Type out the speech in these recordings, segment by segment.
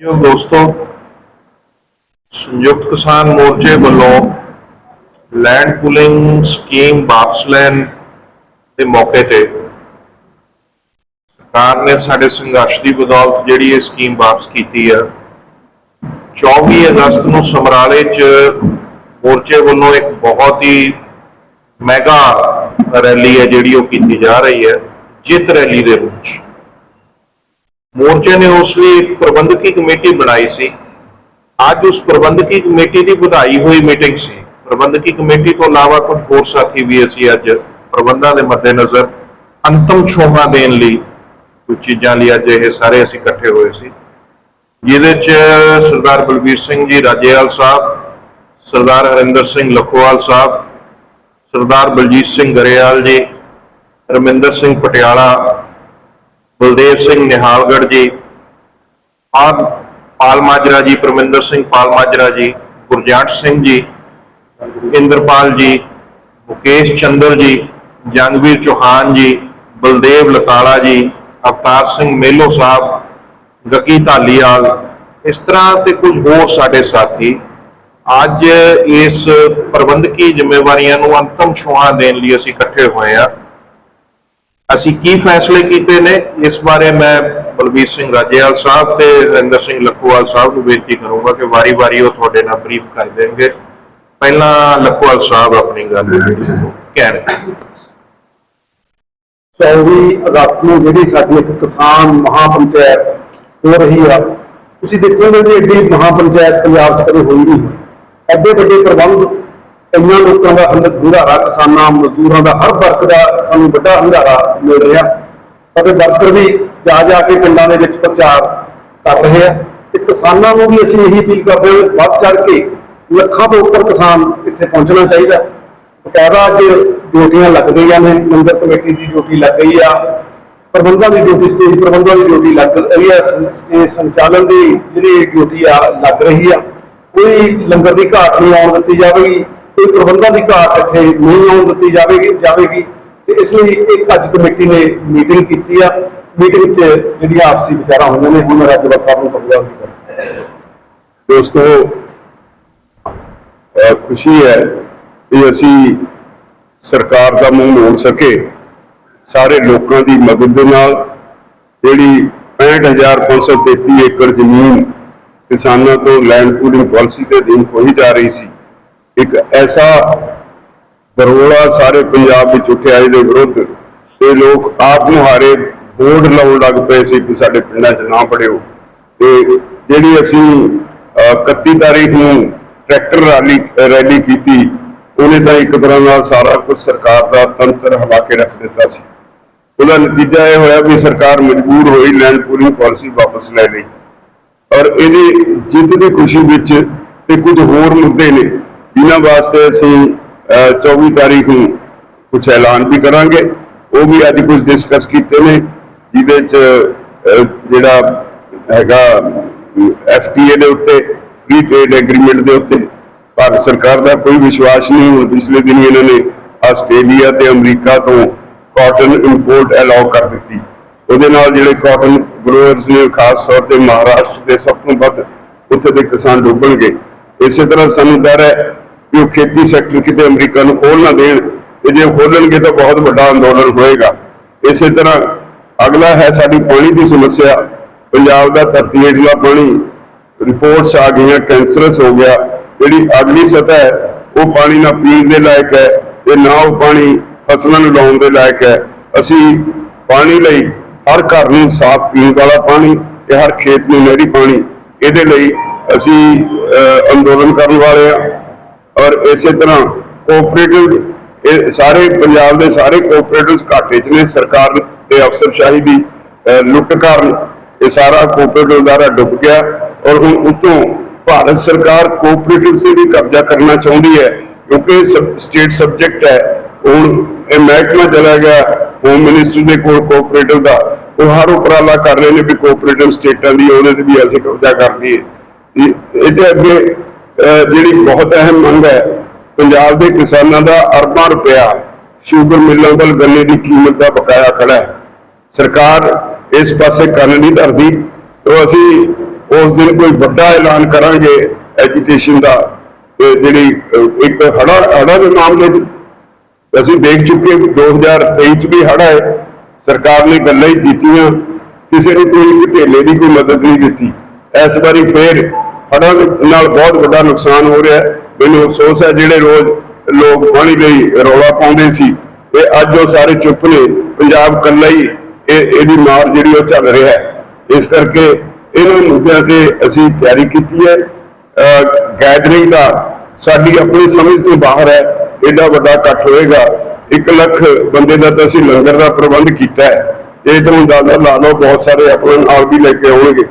ਜੋ ਦੋਸਤੋ, ਸੰਯੁਕਤ ਕਿਸਾਨ ਮੋਰਚੇ ਵੱਲੋਂ ਲੈਂਡ ਪੁਲਿੰਗ ਸਕੀਮ ਵਾਪਸ ਲੈਣ ਦੇ ਮੌਕੇ ਤੇ ਸਰਕਾਰ ਨੇ ਸਾਡੇ ਸੰਘਰਸ਼ ਦੀ ਬਦੌਲਤ ਜਿਹੜੀ ਇਹ ਸਕੀਮ ਵਾਪਸ ਕੀਤੀ ਆ 24 ਅਗਸਤ ਨੂੰ ਸਮਰਾਲੇ 'ਚ ਮੋਰਚੇ ਵੱਲੋਂ ਇੱਕ ਬਹੁਤ ਹੀ ਮੈਗਾ ਰੈਲੀ ਹੈ ਜਿਹੜੀ ਉਹ ਕੀਤੀ ਜਾ ਰਹੀ ਹੈ, ਜਿੱਤ ਰੈਲੀ ਦੇ ਰੂਪ ਮੋਰਚੇ ਨੇ ਉਸ ਲਈ ਇੱਕ ਪ੍ਰਬੰਧਕੀ ਕਮੇਟੀ ਬਣਾਈ ਸੀ। ਅੱਜ ਉਸ ਪ੍ਰਬੰਧਕੀ ਕਮੇਟੀ ਦੀ ਵਧਾਈ ਹੋਈ ਮੀਟਿੰਗ ਸੀ। ਪ੍ਰਬੰਧਕੀ ਕਮੇਟੀ ਤੋਂ ਇਲਾਵਾ ਕੁਝ ਹੋਰ ਸਾਥੀ ਵੀ ਅਸੀਂ ਅੱਜ ਪ੍ਰਬੰਧਾਂ ਦੇ ਮੱਦੇਨਜ਼ਰ ਅੰਤਮ ਛੋਹਾਂ ਦੇਣ ਲਈ ਕੁਝ ਚੀਜ਼ਾਂ ਲਈ ਅੱਜ ਇਹ ਸਾਰੇ ਅਸੀਂ ਇਕੱਠੇ ਹੋਏ ਸੀ। ਜਿਹਦੇ ਚ ਸਰਦਾਰ ਬਲਬੀਰ ਸਿੰਘ ਜੀ ਰਾਜੇਵਾਲ ਸਾਹਿਬ, ਸਰਦਾਰ ਹਰਿੰਦਰ ਸਿੰਘ ਲਖੋਵਾਲ ਸਾਹਿਬ, ਸਰਦਾਰ ਬਲਜੀਤ ਸਿੰਘ ਗਰੇਵਾਲ ਜੀ, ਰਮਿੰਦਰ ਸਿੰਘ ਪਟਿਆਲਾ ਬਲਦੇਵ ਸਿੰਘ ਨਿਹਾਲਗੜ੍ਹ ਜੀ ਆਰ ਪਾਲ ਮਾਜਰਾ ਜੀ, ਪਰਮਿੰਦਰ ਸਿੰਘ ਪਾਲ ਮਾਜਰਾ ਜੀ, ਗੁਰਜੰਟ ਸਿੰਘ ਜੀ, ਇੰਦਰਪਾਲ ਜੀ, ਮੁਕੇਸ਼ ਚੰਦਰ ਜੀ, ਜੰਗਵੀਰ ਚੌਹਾਨ ਜੀ, ਬਲਦੇਵ ਲਤਾਲਾ ਜੀ, ਅਵਤਾਰ ਸਿੰਘ ਮੇਲੋ ਸਾਹਿਬ ਗੱਗੀ ਧਾਲੀਵਾਲ, ਇਸ ਤਰ੍ਹਾਂ ਤੇ ਕੁਝ ਹੋਰ ਸਾਡੇ ਸਾਥੀ। ਅੱਜ ਇਸ ਪ੍ਰਬੰਧਕੀ ਜ਼ਿੰਮੇਵਾਰੀਆਂ ਨੂੰ ਅੰਤਮ ਛੁਆ ਦੇਣ ਲਈ ਅਸੀਂ ਇਕੱਠੇ ਹੋਏ ਆ ਅਸੀਂ ਕੀ ਫੈਸਲੇ ਕੀਤੇ ਨੇ? ਇਸ ਬਾਰੇ ਮੈਂ ਬਲਬੀਰ ਸਿੰਘ ਰਾਜੇਵਾਲ ਸਾਹਿਬ ਤੇ ਹਰਿੰਦਰ ਸਿੰਘ ਲੱਖੋਵਾਲ ਸਾਹਿਬ ਨੂੰ ਬੇਨਤੀ ਕਰੂੰਗਾ ਕਿ ਵਾਰੀ-ਵਾਰੀ ਉਹ ਤੁਹਾਡੇ ਨਾਲ ਬਰੀਫ ਕਰ ਦੇਣਗੇ। ਪਹਿਲਾਂ ਲੱਖੋਵਾਲ ਸਾਹਿਬ ਆਪਣੀ ਗੱਲ ਉਹ ਕਹਿਣ 24 ਅਗਸਤ ਨੂੰ ਜਿਹੜੀ ਸਾਡੀ ਇੱਕ ਕਿਸਾਨ ਮਹਾਪੰਚਾਇਤ ਹੋ ਰਹੀ ਆ ਤੁਸੀਂ ਦੇਖੋਗੇ ਵੀ ਐਡੀ ਮਹਾਪੰਚਾਇਤ ਪੰਜਾਬ 'ਚ ਕਦੇ ਹੋਈ ਨਹੀਂ। ਐਡੇ ਵੱਡੇ ਪ੍ਰਬੰਧ ਇੰਨਾ ਲੋਕਾਂ ਦਾ ਹੰਦ- ਹੰਗਾਰਾ, ਕਿਸਾਨਾਂ, ਮਜ਼ਦੂਰਾਂ ਦਾ ਹਰ ਵਰਗ ਦਾ ਸਾਨੂੰ ਵੱਡਾ ਹੰਗਾਰਾ ਮਿਲ ਰਿਹਾ। ਸਾਡੇ ਵਰਕਰ ਵੀ ਜਾ ਜਾ ਕੇ ਪਿੰਡਾਂ ਦੇ ਵਿੱਚ ਪ੍ਰਚਾਰ ਕਰ ਰਹੇ ਆ ਤੇ ਕਿਸਾਨਾਂ ਨੂੰ ਵੀ ਅਸੀਂ ਇਹੀ ਅਪੀਲ ਕਰਦੇ ਹਾਂ ਵੱਧ ਚੜ ਕੇ ਲੱਖਾਂ ਤੋਂ ਉੱਪਰ ਕਿਸਾਨ ਇੱਥੇ ਪਹੁੰਚਣਾ ਚਾਹੀਦਾ। ਬਕਾਇਦਾ ਅੱਜ ਡਿਊਟੀਆਂ ਲੱਗ ਗਈਆਂ ਨੇ ਲੰਗਰ ਕਮੇਟੀ ਦੀ ਡਿਊਟੀ ਲੱਗ ਗਈ ਆ, ਪ੍ਰਬੰਧਾਂ ਦੀ ਡਿਊਟੀ, ਸਟੇਜ ਪ੍ਰਬੰਧਾਂ ਦੀ ਡਿਊਟੀ ਲੱਗ ਰਹੀ ਆ ਸਟੇਜ ਸੰਚਾਲਨ ਦੀ ਜਿਹੜੀ ਡਿਊਟੀ ਆ, ਲੱਗ ਰਹੀ ਆ। ਕੋਈ ਲੰਗਰ ਦੀ ਘਾਟ ਨਹੀਂ ਆਉਣ ਦਿੱਤੀ ਜਾਵੇਗੀ। ਕੋਈ ਪ੍ਰਬੰਧਾਂ ਦੀ ਘਾਟ ਇੱਥੇ ਨਹੀਂ ਆਉਣ ਦਿੱਤੀ ਜਾਵੇਗੀ ਜਾਵੇਗੀ। ਤੇ ਇਸ ਲਈ ਇੱਕ ਅੱਜ ਕਮੇਟੀ ਨੇ ਮੀਟਿੰਗ ਕੀਤੀ ਆ। ਮੀਟਿੰਗ 'ਚ ਜਿਹੜੀਆਂ ਆਪਸੀ ਵਿਚਾਰਾਂ ਹੋਈਆਂ ਨੇ, ਹੁਣ ਰਾਜਪਾਲ ਸਾਹਿਬ ਨੂੰ ਕਬੂਲ ਕਰ ਦੋਸਤੋ ਖੁਸ਼ੀ ਹੈ ਕਿ ਅਸੀਂ ਸਰਕਾਰ ਦਾ ਮੂੰਹ ਮੋੜ ਸਕੇ। ਸਾਰੇ ਲੋਕਾਂ ਦੀ ਮਦਦ ਦੇ ਨਾਲ ਜਿਹੜੀ 65533 ਏਕੜ ਜ਼ਮੀਨ ਕਿਸਾਨਾਂ ਤੋਂ ਲੈਂਡ ਪੂਲਿੰਗ ਪਾਲਿਸੀ ਦੇ ਅਧੀਨ ਖੋਹੀ ਜਾ ਰਹੀ ਸੀ ਇੱਕ ਐਸਾ ਬਰੋਲਾ ਸਾਰੇ ਪੰਜਾਬ ਵਿੱਚ ਉੱਠਿਆ ਇਹਦੇ ਵਿਰੁੱਧ ਤੇ ਲੋਕ ਆਪ ਮੁਹਾਰੇ ਬੋਰਡ ਲਾਉਣ ਲੱਗ ਪਏ ਸੀ ਕਿ ਸਾਡੇ ਪਿੰਡਾਂ 'ਚ ਨਾ ਪੜਿਓ। ਤੇ ਜਿਹੜੀ ਅਸੀਂ ਅਹ, 31 ਤਾਰੀਖ ਨੂੰ ਟਰੈਕਟਰ ਰੈਲੀ ਰੈਲੀ ਕੀਤੀ ਉਹਨੇ ਤਾਂ ਇੱਕ ਤਰ੍ਹਾਂ ਨਾਲ ਸਾਰਾ ਕੁਝ ਸਰਕਾਰ ਦਾ ਤੰਤਰ ਹਵਾ ਕੇ ਰੱਖ ਦਿੱਤਾ ਸੀ। ਉਹਦਾ ਨਤੀਜਾ ਇਹ ਹੋਇਆ ਵੀ ਸਰਕਾਰ ਮਜਬੂਰ ਹੋਈ ਲੈਂਡ ਪੂਲਿੰਗ ਪਾਲਿਸੀ ਵਾਪਸ ਲੈ ਲਈ। ਔਰ ਇਹਦੀ ਜਿੱਤ ਦੀ ਖੁਸ਼ੀ ਵਿੱਚ ਤੇ ਕੁਝ ਹੋਰ ਮੁੱਦੇ ਨੇ। ਇਹਨਾਂ ਵਾਸਤੇ ਅਸੀਂ ਅਹ, 24 ਤਾਰੀਖ ਨੂੰ ਕੁਝ ਐਲਾਨ ਵੀ ਕਰਾਂਗੇ। ਉਹ ਵੀ ਅੱਜ ਕੁਝ ਡਿਸਕਸ ਕੀਤੇ ਨੇ ਜਿਹਦੇ ਚ ਜਿਹੜਾ ਹੈਗਾ ਐਫਟੀਏ ਦੇ ਉੱਤੇ ਫ੍ਰੀ ਟ੍ਰੇਡ ਐਗਰੀਮੈਂਟ ਦੇ ਉੱਤੇ ਭਾਰਤ ਸਰਕਾਰ ਦਾ ਕੋਈ ਵਿਸ਼ਵਾਸ ਨਹੀਂ ਹੁਣ ਪਿਛਲੇ ਦਿਨ ਇਹਨਾਂ ਨੇ ਆਸਟ੍ਰੇਲੀਆ ਤੇ ਅਮਰੀਕਾ ਤੋਂ ਕਾਟਨ ਇੰਪੋਰਟ ਅਲਾਉ ਕਰ ਦਿੱਤੀ। ਉਹਦੇ ਨਾਲ ਜਿਹੜੇ ਕਾਟਨ ਗਰੋਅਰਸ ਨੇ ਖਾਸ ਤੌਰ ਤੇ ਮਹਾਰਾਸ਼ਟਰ ਦੇ ਸਭ ਤੋਂ ਵੱਧ ਉੱਥੇ ਦੇ ਕਿਸਾਨ ਡੁੱਬਣਗੇ। ਇਸੇ ਤਰ੍ਹਾਂ ਸਾਨੂੰ ਡਰ ਹੈ ਕਿ ਉਹ ਖੇਤੀ ਸੈਕਟਰ ਕਿਤੇ ਅਮਰੀਕਾ ਨੂੰ ਖੋਲ ਨਾ ਦੇਣ, ਤੇ ਜੇ ਖੋਲਣਗੇ ਤਾਂ ਬਹੁਤ ਵੱਡਾ ਅੰਦੋਲਨ ਹੋਏਗਾ। ਇਸੇ ਤਰ੍ਹਾਂ ਅਗਲਾ ਹੈ ਸਾਡੀ ਪਾਣੀ ਦੀ ਸਮੱਸਿਆ। ਪੰਜਾਬ ਦਾ ਧਰਤੀ ਹੇਠਲਾ ਪਾਣੀ ਰਿਪੋਰਟਸ ਆ ਗਈਆਂ ਕੈਂਸਰਸ ਹੋ ਗਿਆ। ਜਿਹੜੀ ਅਗਲੀ ਸਤਹ ਹੈ, ਉਹ ਪਾਣੀ ਨਾ ਪੀਣ ਦੇ ਲਾਇਕ ਹੈ, ਤੇ ਨਾ ਉਹ ਪਾਣੀ ਫਸਲਾਂ ਨੂੰ ਲਾਉਣ ਦੇ ਲਾਇਕ ਹੈ। ਅਸੀਂ ਪਾਣੀ ਲਈ ਹਰ ਘਰ ਨੂੰ ਸਾਫ਼ ਪੀਣ ਵਾਲਾ ਪਾਣੀ ਤੇ ਹਰ ਖੇਤ ਨੂੰ ਨਹਿਰੀ ਪਾਣੀ, ਇਹਦੇ ਲਈ ਅਸੀਂ ਅੰਦੋਲਨ ਕਰਨ ਵਾਲੇ ਆ ਔਰ ਇਸੇ ਤਰ੍ਹਾਂ ਕੋਆਪਰੇਟਿਵ ਇਹ ਸਾਰੇ ਪੰਜਾਬ ਦੇ ਸਾਰੇ ਕੋਆਪਰੇਟਿਵਸ ਘਾਟੇ 'ਚ ਨੇ, ਸਰਕਾਰ ਤੇ ਅਫਸਰਸ਼ਾਹੀ ਦੀ ਲੁੱਟ ਕਾਰਨ ਇਹ ਸਾਰਾ ਕੋਆਪਰੇਟਿਵ ਅਦਾਰਾ ਡੁੱਬ ਗਿਆ ਔਰ ਹੁਣ ਉਤੋਂ ਭਾਰਤ ਸਰਕਾਰ ਕੋਆਪਰੇਟਿਵ ਸੇ ਵੀ ਕਬਜ਼ਾ ਕਰਨਾ ਚਾਹੁੰਦੀ ਹੈ ਕਿਉਂਕਿ ਸਟੇਟ ਸਬਜੈਕਟ ਹੈ। ਹੁਣ ਇਹ ਮਹਿਕਮਾ ਚਲਾ ਗਿਆ ਹੋਮ ਮਿਨਿਸਟਰ ਦੇ ਕੋਲ ਕੋਆਪਰੇਟਿਵ ਦਾ, ਉਹ ਹਰ ਉਪਰਾਲਾ ਕਰ ਰਹੇ ਨੇ ਵੀ ਕੋਆਪਰੇਟਿਵ ਸਟੇਟਾਂ ਦੀ, ਉਹਦੇ ਤੇ ਵੀ ਅਸੀਂ ਕਬਜ਼ਾ ਕਰ ਲਈਏ। ਇਹਦੇ ਅੱਗੇ ਜਿਹੜੀ ਬਹੁਤ ਅਹਿਮ ਮੰਗ ਹੈ, ਪੰਜਾਬ ਦੇ ਕਿਸਾਨਾਂ ਦਾ ਅਰਬਾਂ ਰੁਪਇਆ ਸ਼ੂਗਰ ਮਿੱਲਾਂ ਵੱਲ ਗੰਨੇ ਦੀ ਕੀਮਤ ਦਾ ਬਕਾਇਆ ਖੜਾ ਹੈ। ਸਰਕਾਰ ਇਸ ਪਾਸੇ ਕੰਨ ਨਹੀਂ ਧਰਦੀ ਉਹ ਅਸੀਂ ਉਸ ਦਿਨ ਕੋਈ ਵੱਡਾ ਐਲਾਨ ਕਰਾਂਗੇ ਐਜੀਟੇਸ਼ਨ ਦਾ ਜਿਹੜੀ ਇੱਕ ਹੜਾ ਹੜਾ ਦੇ ਮਾਮਲੇ 'ਚ ਅਸੀਂ ਦੇਖ ਚੁੱਕੇ 2023 ਚ ਵੀ ਹੜਾ ਹੈ ਸਰਕਾਰ ਨੇ ਗੱਲਾਂ ਹੀ ਕੀਤੀਆਂ, ਕਿਸੇ ਨੇ ਕੋਈ ਧੇਲੇ ਦੀ ਕੋਈ ਮਦਦ ਨਹੀਂ ਦਿੱਤੀ ਇਸ ਵਾਰੀ ਫੇਰ ਹੜਾਂ ਨਾਲ ਬਹੁਤ ਵੱਡਾ ਨੁਕਸਾਨ ਹੋ ਰਿਹਾ ਹੈ। ਮੈਨੂੰ ਅਫਸੋਸ ਹੈ, ਜਿਹੜੇ ਰੋਜ਼ ਲੋਕ ਪਾਣੀ ਲਈ ਰੌਲਾ ਪਾਉਂਦੇ ਸੀ, ਤੇ ਅੱਜ ਉਹ ਸਾਰੇ ਚੁੱਪ ਨੇ। ਪੰਜਾਬ ਕੱਲਾ ਹੀ ਇਹ, ਇਹਦੀ ਮਾਰ ਜਿਹੜੀ ਉਹ ਚੱਲ ਰਿਹਾ ਹੈ। ਇਸ ਕਰਕੇ ਇਹਨਾਂ ਮੁੱਦਿਆਂ ਤੇ ਅਸੀਂ ਤਿਆਰੀ ਕੀਤੀ ਹੈ। ਗੈਦਰਿੰਗ ਦਾ ਸਾਡੀ ਆਪਣੀ ਸਮਝ ਤੋਂ ਬਾਹਰ ਹੈ ਐਡਾ ਵੱਡਾ ਇਕੱਠ ਹੋਏਗਾ। 1 ਲੱਖ ਬੰਦੇ ਦਾ ਤਾਂ ਅਸੀਂ ਲੰਗਰ ਦਾ ਪ੍ਰਬੰਧ ਕੀਤਾ ਹੈ। ਇਹ ਤੁਹਾਨੂੰ ਅੰਦਾਜ਼ਾ ਲਾ ਲਓ, ਬਹੁਤ ਸਾਰੇ ਆਪਣੇ ਨਾਲ ਵੀ ਲੈ ਕੇ ਆਉਣਗੇ।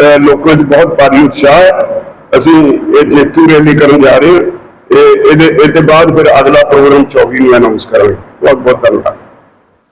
ਲੋਕਾਂ 'ਚ ਬਹੁਤ ਭਾਰੀ ਉਤਸ਼ਾਹ ਹੈ। ਅਸੀਂ ਇਹ ਜੇਤੂ ਰੈਲੀ ਕਰਨ ਜਾ ਰਹੇ ਹਾਂ। ਇਹ ਇਹਦੇ ਇਹਦੇ ਬਾਅਦ ਫਿਰ ਅਗਲਾ ਪ੍ਰੋਗਰਾਮ 24 ਨੂੰ ਅਨਾਉਂਸ ਕਰਾਂਗੇ। ਬਹੁਤ ਬਹੁਤ ਧੰਨਵਾਦ।